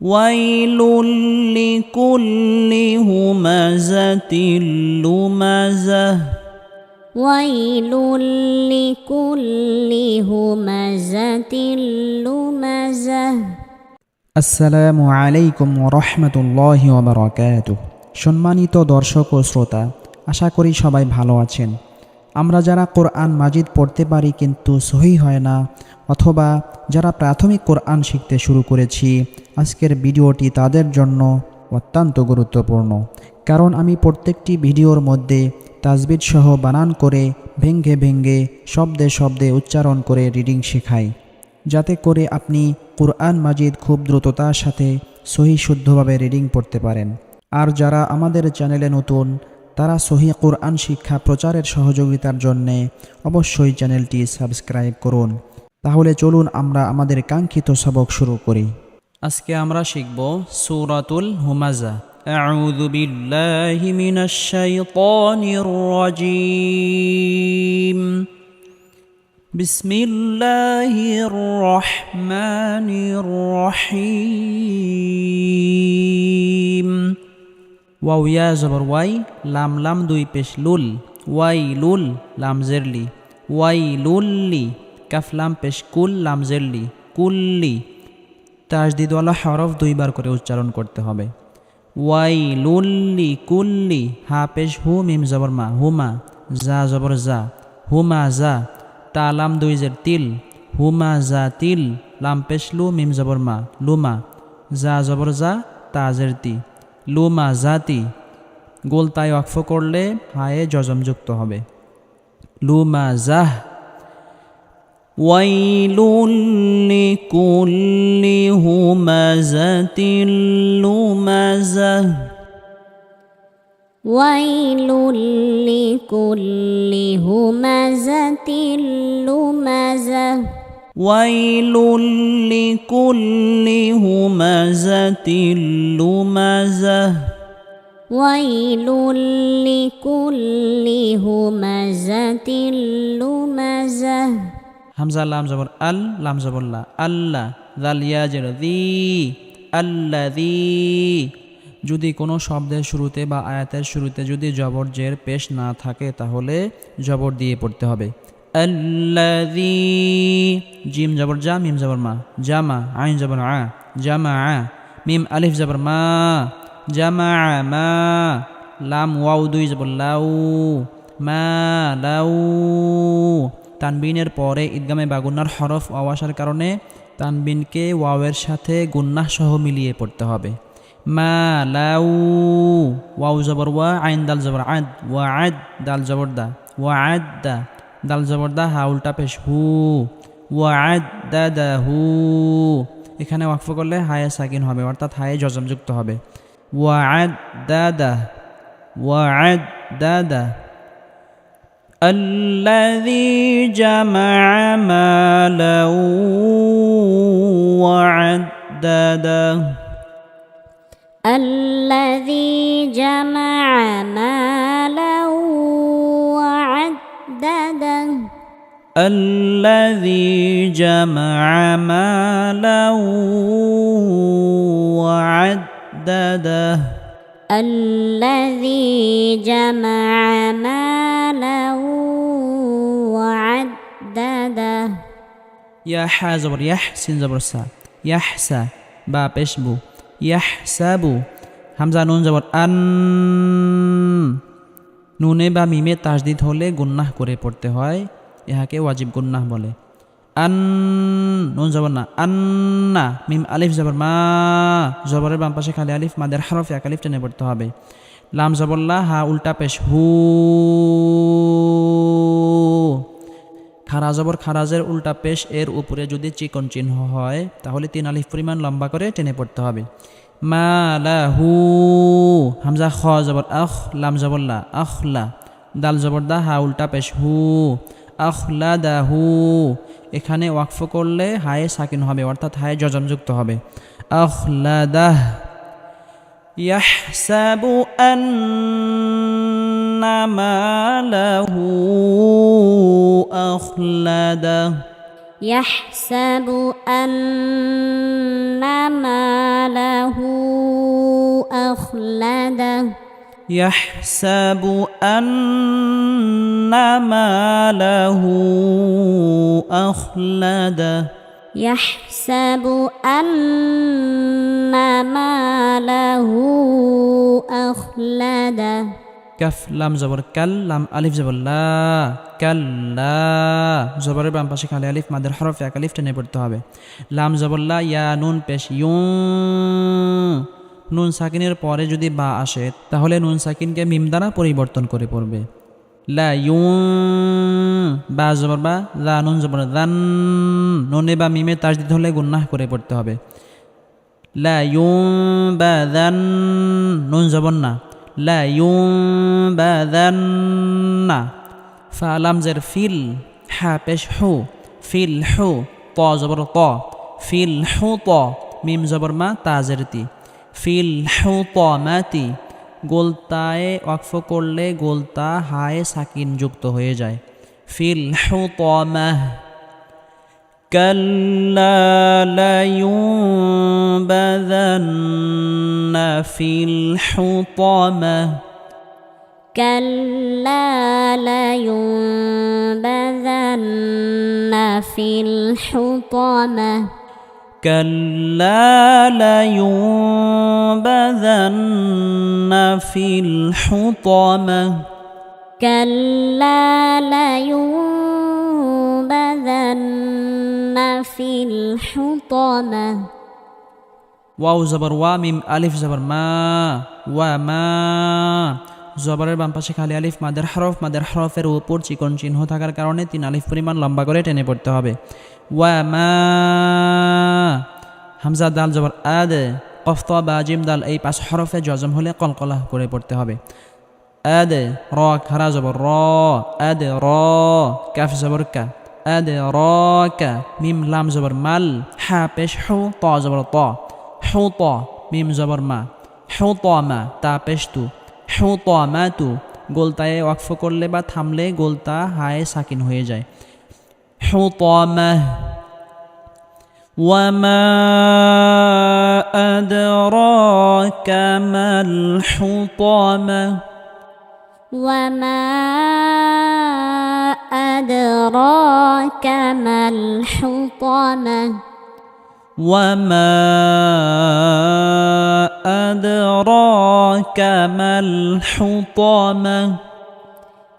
ويل لكل همزة لمزة ويل لكل همزة لمزة আসসালামু আলাইকুম রহমতুল্লাহ ওবরাকাত সম্মানিত দর্শক ও শ্রোতা আশা করি সবাই ভালো আছেন আমরা যারা কোরআন মাজিদ পড়তে পারি কিন্তু সহি হয় না, অথবা যারা প্রাথমিক কোরআন শিখতে শুরু করেছি, আজকের ভিডিওটি তাদের জন্য অত্যন্ত গুরুত্বপূর্ণ। কারণ আমি প্রত্যেকটি ভিডিওর মধ্যে তাজবিদ সহ বানান করে ভেঙ্গে ভেঙ্গে শব্দে শব্দে উচ্চারণ করে রিডিং শেখাই, যাতে করে আপনি কোরআন মাজিদ খুব দ্রুততার সাথে সহি শুদ্ধভাবে রিডিং পড়তে পারেন। আর যারা আমাদের চ্যানেলে নতুন তারা সহি কোরআন শিক্ষা প্রচারের সহযোগিতার জন্যে অবশ্যই চ্যানেলটি সাবস্ক্রাইব করুন তাহলে চলুন আমরা আমাদের কাঙ্ক্ষিত সবক শুরু করি আজকে আমরা শিখব সূরাতুল হুমাজা أعوذ بالله من الشيطان الرجيم بسم الله الرحمن الرحيم ওয়াও ইয়া জবর ওয়াই, লাম লাম দুই পেশ লুল, ওয়াই লুল, লাম জেরলি, ওয়াই লুল্লি, কাফ লাম পেশ কুল, লাম জেরলি, কুল্লি। তাজদিদওয়ালা হরফ দুইবার করে উচ্চারণ করতে হবে। ওয়াই লুল্লি, কুল্লি, হা পেশ হু, মিম জবর মা, হুমা, জা জবর জা, হুমা জা, তা লাম দুই জের তিল, হুমা জা তিল, লাম পেশ লু, মিম জবর মা, লুমা, জা জবর জা তাজের তি। লুমা জাতি গোল তাই অক্ফ করলে হায়ে জজম যুক্ত হবে লুমা জাহ ويل لكل همزة لمزة ويل لكل همزة لمزة ويل لكل همزة لمزة ويل لكل همزة لمزة হামজা লাম জবর আল লাম জবর লা আল্লাহ দাল ইয়াজের দি আল্লা দি যদি কোনো শব্দের শুরুতে বা আয়াতের শুরুতে যদি জবর জের পেশ না থাকে তাহলে জবর দিয়ে পড়তে হবে আল্লাদি জিম জবর জা মিম জবর মা জামা আইন জবর আ জামা মিম আলিফ জবর মা জামা মা লাম ওয়াউ দুই জবর লাউ মা লাউ তানবিনের পরে ঈদগামে বাগুন্নার হরফ ওয়াও আসার কারণে তানবিনকে ওয়াওয়ের সাথে গুন্নাহ সহ মিলিয়ে পড়তে হবে। মা, লাউ। ওয়াউ জবর ওয়া, আইন দাল জবর আদ। ওয়া আদ দাল জবর দা। ওয়া আদ দা। দাল জবর দা হা উল্টা পেশ হু ওয়া আদ দা দা হু এখানে ওয়াকফ করলে হায়ে সাকিন হবে অর্থাৎ হায়ে জজমযুক্ত হবে ওয়া আদ দা দা ওয়া আদ দা দা الذي جمع مالا وعدده الذي جمع مالا الذي جمع مالا وعدده الذي جمع مالا وعدده ইয়া হা জবর ইয়াহ সিন জবর সা ইয়াহ সা বা পেশবু ইয়াহ সাবু হামজা নুন জবর আন নুনে বা মিমে তাজদিদ হলে গুন্নাহ করে পড়তে হয় ইহাকে ওয়াজিব গুন্নাহ বলে। আন, নুন জবর না। আন্না, মিম আলিফ জবর মা, জবরের বাম পাশে খালি আলিফ, মাদের হরফ এক আলিফ টেনে পড়তে হবে। লাম জবল্লা হা, উল্টা পেশ, হু। খারা জবর খারাজের উল্টা পেশ, এর উপরে যদি চিকন চিহ্ন হয়, তাহলে তিন আলিফ পরিমাণ লম্বা করে টেনে পড়তে হবে। মা, লা, হু। হামজা, খ জবর, আখ, লাম জবল্লা আখলা দাল জবর দা, হা, উল্টা পেশ, হু। আখলা দা হু এখানে ওয়াকফ করলে হায়ে সাকিন হবে অর্থাৎ হায়ে জজমযুক্ত হবে আখলা দাহ يحسب أن ماله أخلده يحسب أن يحسب أن ماله أخلده يحسب أن ماله أخلده كف لام زبر كل لام ألف زبر لا كلا زبر بام باشي خالي ألف مادر حرف يا كلف تنبور به لام زبر لا يا نون بش يون নুন সাকিনের পরে যদি বা আসে, তাহলে নুন সাকিনকে মিম দ্বারা পরিবর্তন করে পড়বে। লা ইউ বা জবর বা, লা নুন জবর দান নুনে বা মিমে তাজ দিতে হলে গুন্নাহ করে পড়তে হবে। লা ইউবাদান নুন জবর না। লা ইউবাদান্না ফালাম জের ফিল, হা পেশ হু, ফিল হু ত জবর ত ফিল হু ত মিম জবর মা তাজের তি। ফিল হু ত মাতি গোলতায় ওয়াকফ করলে গোলতা হায় সাকিন যুক্ত হয়ে যায় ফিল হু ত মাহ كلا لينبذن في الحطمة كلا لينبذن في الحطمة كلا لينبذن في الحطمة كلا لينبذن في الحطمة ওয়াও জবর ওয়া মিম আলিফ জবর মা ওয়া মা জবরের বাম পাশে খালি আলিফ মাদের হরফ মাদের হরফের উপর চিকন চিহ্ন থাকার কারণে তিন আলিফ পরিমাণ লম্বা করে টেনে পড়তে হবে ওয়া মা হামজা দাল জবর আদ কফত বা জিম দাল এই পাঁচ হরফে জজম হলে কলকলাহ করে পড়তে হবে। আদ র খারা জবর র আদ র কাফ জবর কা আদ র কা মিম লাম জবর মাল হা পেশ হু ত জবর ত হু ত মিম জবর মা হু ত মা তা পেশ তু হু ত মা তু গোলতায় ওয়াকফ করলে বা থামলে গোলতা, হায়, সাকিন হয়ে যায়। حطمة. وما أدراك ما الحطمة؟ وما أدراك ما الحطمة؟ وما أدراك ما الحطمة؟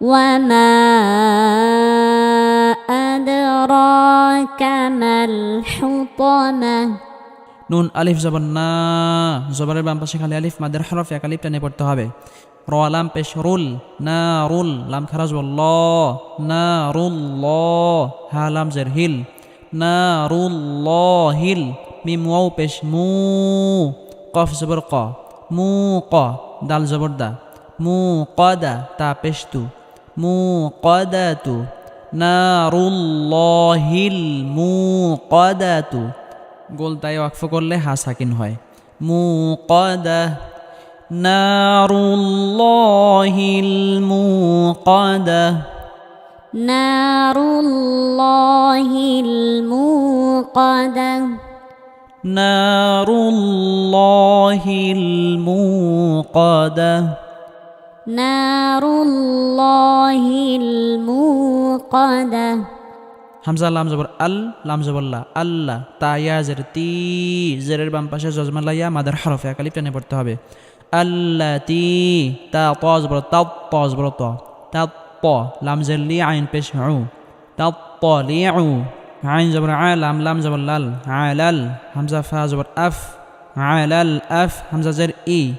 وما أدراك ما الحطمة নুন আলিফ জবর না জবরের বাম পাশে খালি আলিফ মাদের হরফ এক আলিফ টেনে পড়তে হবে র লাম পেশ রুল না রুল লাম খারাজ ল না রুল ল হা লাম জের হিল না রুল ল হিল মিম ওয়াও পেশ মু কফ জবর ক মু ক দাল জবর দা মু কদা তা পেশ তু মু কদা তু নারুল্লাহিল মু কদাতু গোলতায় ওয়াকফ করলে হা সাকিন হয় মু কদা নারুল্লাহিল মু কদা نار الله الموقدة নারুল্লাহিল মু কদা نار الله الموقدة হামজা লাম জবর আল, লাম জবল্লা আল্লাহ তা, ইয়া, জের, তি, জেরের বাম পাশে জজমাল্লা ইয়া, মাদার হরফে একালিপ টেনে পড়তে হবে। আল্লা, তি, তা ত জবর তা ত জবর ত। তা ত লাম, জের, লি, আইন, পেশ উ তা ত লি উ আইন জবর আ, লাম লাম জবর লাল। আলাল, হামজা ফা জবর আফ। আলাল, আফ, হামজা জের, ই।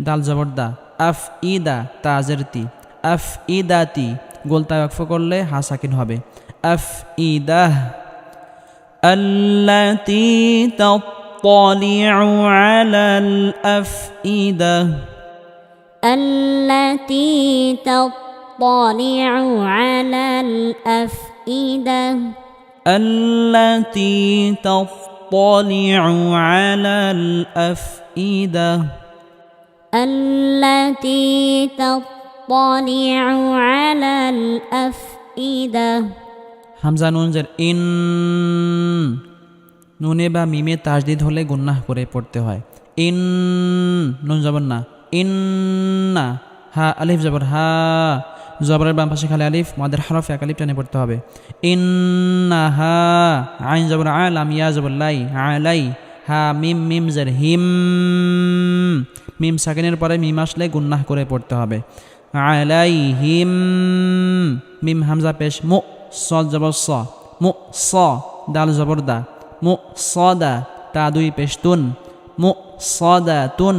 দাল জবর দা। আফ ই দা তা জের তি আফ ই দা তি গোলতা ওয়াকফ করলে হা সাকিন হবে আফ ই দাহ التي تطلع على الأفئدة التي تطلع على الأفئدة التي تطلع على الأفئدة التي تطلع على الأفئدة হামজা নুনজের ইন নুনে বা মিমে তাজদিদ হলে গুন্নাহ করে পড়তে হয় ইন নুন জবর না ইন্না হা আলিফ জবর হা জবরের বাম পাশে খালি আলিফ মাদের হরফ এক আলিফ টেনে পড়তে হবে ইন্না হা আইন জবর আলাম ইয়া জবর লাই আলাই হা মিম মিম জের হিম মিম সাকিনের পরে মিম আসলে গুন্নাহ করে পড়তে হবে আলাই হিম মিম হামজা পেশ মু স জবর স মু স দাল জবর দা মু স দা তা দুই পেশ তুন মু স দা তুন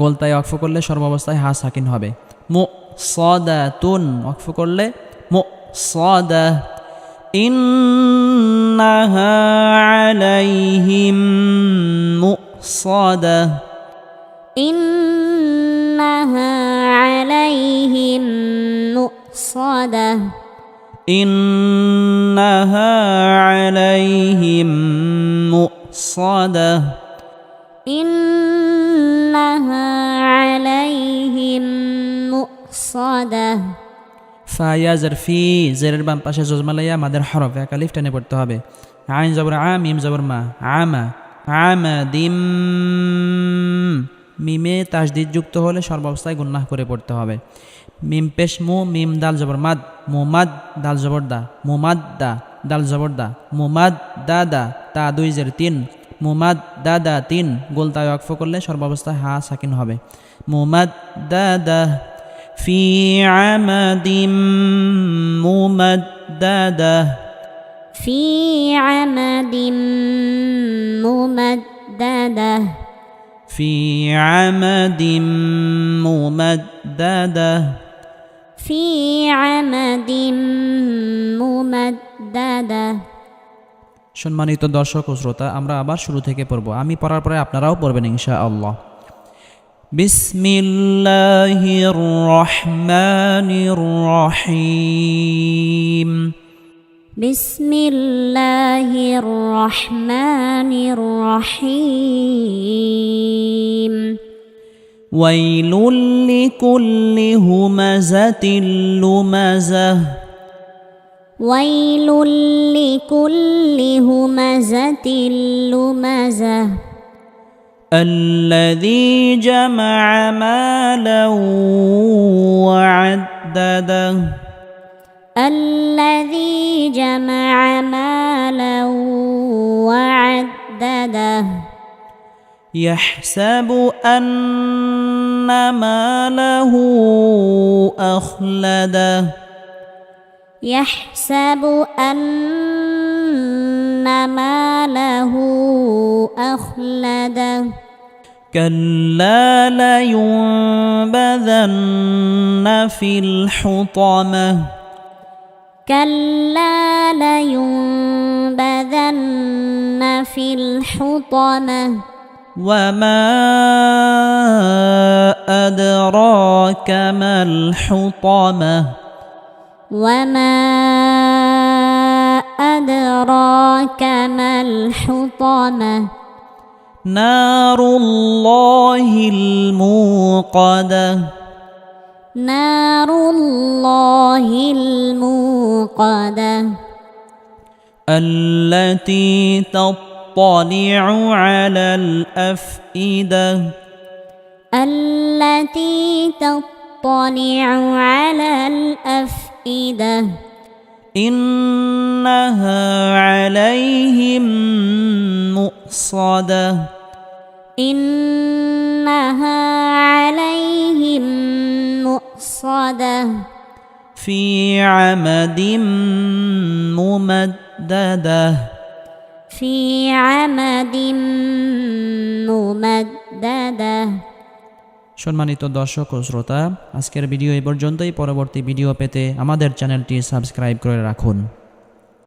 গোলতায় অক্ফ করলে সর্বাবস্থায় হা সাকিন হবে মু স দা তুন অক্ফ করলে মু স দা إنها عليهم مؤصدة إنها عليهم مؤصدة إنها عليهم مؤصدة إنها عليهم مؤصدة ফায়া জের ফি জেরের বাম পাশে জজমালাইয়া মাদের হরফ এক আলিফ টেনে পড়তে হবে আইন জবর আ মিম জবর মা আমা আমা দিম মিমে তাসদিদ যুক্ত হলে সর্বাবস্থায় গুন্নাহ করে পড়তে হবে মিম পেশ মু মিম দাল জবর মাদ মুমাদ দাল জবর দা মুমাদ দা দাল জবর দা মুমাদ দা দা তা দুই জের তিন মুমাদ দা দা তিন গোলতায় অক্ফ করলে সর্বাবস্থায় হা সাকিন হবে মুমাদ দা দা في عمد ممدده في عمد ممددة في عمد ممدده في عمد ممددة সম্মানিত দর্শক ও শ্রোতা আমরা আবার শুরু থেকে পড়ব আমি পড়ার পরে আপনারাও পড়বেন ইনশা আল্লাহ বিসমিল্লাহির রহমানির রহিম بسم الله الرحمن الرحيم. ويل لكل همزة لمزة. ويل لكل همزة لمزة. الذي جمع مالا وعدده. الذي جمع مالا وعدده. يحسب أن ماله أخلده. يحسب أن ماله أخلده. كلا لينبذن في الحطمة. كلا لينبذن في الحطمة. وما أدراك ما الحطمة؟ وما أدراك ما الحطمة؟ نار الله الموقدة. نار الله الموقدة. التي تطلع على الأفئدة. التي تطلع على الأفئدة. إنها عليهم مؤصدة. إنها عليهم مؤصدة في عمد ممددة في عمد ممددة সম্মানিত দর্শক ও শ্রোতা আজকের ভিডিও এই পর্যন্তই পরবর্তী ভিডিও পেতে আমাদের চ্যানেলটি সাবস্ক্রাইব করে রাখুন